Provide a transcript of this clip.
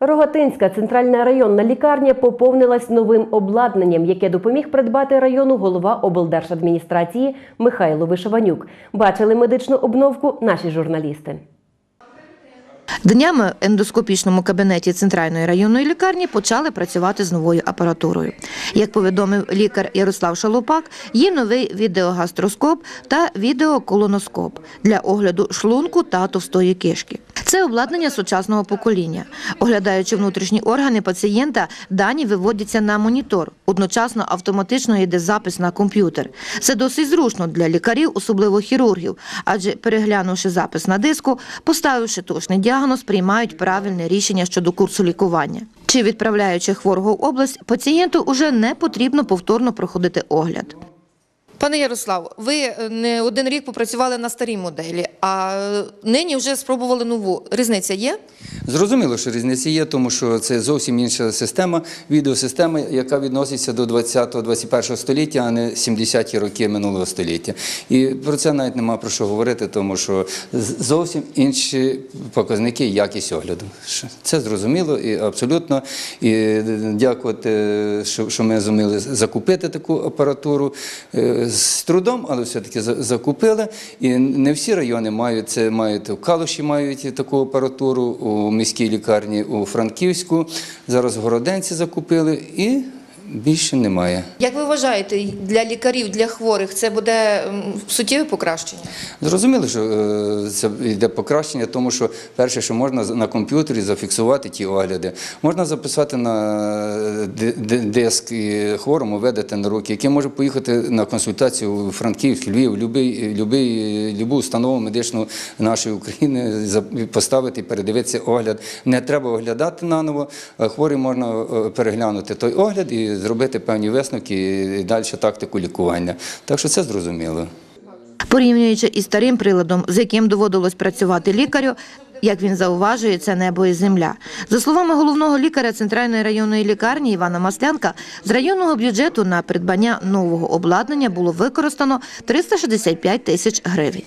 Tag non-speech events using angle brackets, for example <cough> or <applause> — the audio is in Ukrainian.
Рогатинська центральна районна лікарня поповнилась новим обладнанням, яке допоміг придбати району голова облдержадміністрації Михайло Вишиванюк. Бачили медичну обновку наші журналісти. Днями в ендоскопічному кабінеті центральної районної лікарні почали працювати з новою апаратурою. Як повідомив лікар Ярослав Шалопак, є новий відеогастроскоп та відеоколоноскоп для огляду шлунку та товстої кишки. Це обладнання сучасного покоління. Оглядаючи внутрішні органи пацієнта, дані виводяться на монітор. Одночасно автоматично йде запис на комп'ютер. Це досить зручно для лікарів, особливо хірургів, адже переглянувши запис на диску, поставивши точний діагноз, приймають правильне рішення щодо курсу лікування. Чи відправляючи хворого в область, пацієнту уже не потрібно повторно проходити огляд. Пане Ярослав, ви е, не один рік попрацювали на старій моделі, а е, нині вже спробували нову. Різниця є? Зрозуміло, що різниці є, тому що це зовсім інша система, відеосистема, яка відноситься до 20-21 століття, а не 70-ті роки минулого століття. І про це навіть нема про що говорити, тому що зовсім інші показники якість огляду. Це зрозуміло і абсолютно. І дякувати, що, ми зуміли закупити таку апаратуру е, з трудом, але все-таки закупили. І не всі райони мають це, мають в Калуші мають таку апаратуру, міській лікарні у Франківську. Зараз в Городенці закупили і більше немає. Як ви вважаєте, для лікарів, для хворих це буде суттєве покращення? Зрозуміло, що е, це йде покращення, тому що перше, що можна на комп'ютері зафіксувати ті огляди, можна записати на ди- диск і хворому, видати на руки, який може поїхати на консультацію у Франківськ, Львів, любий, любий, любу установу медичну нашої України <laughs> поставити передивитися огляд. Не треба оглядати наново, а хворий можна е, переглянути той огляд і зробити певні висновки і далі тактику лікування. Так що це зрозуміло. Порівнюючи із старим приладом, з яким доводилось працювати лікарю, як він зауважує, це небо і земля. За словами головного лікаря центральної районної лікарні Івана Маслянка, з районного бюджету на придбання нового обладнання було використано 365 тисяч гривень.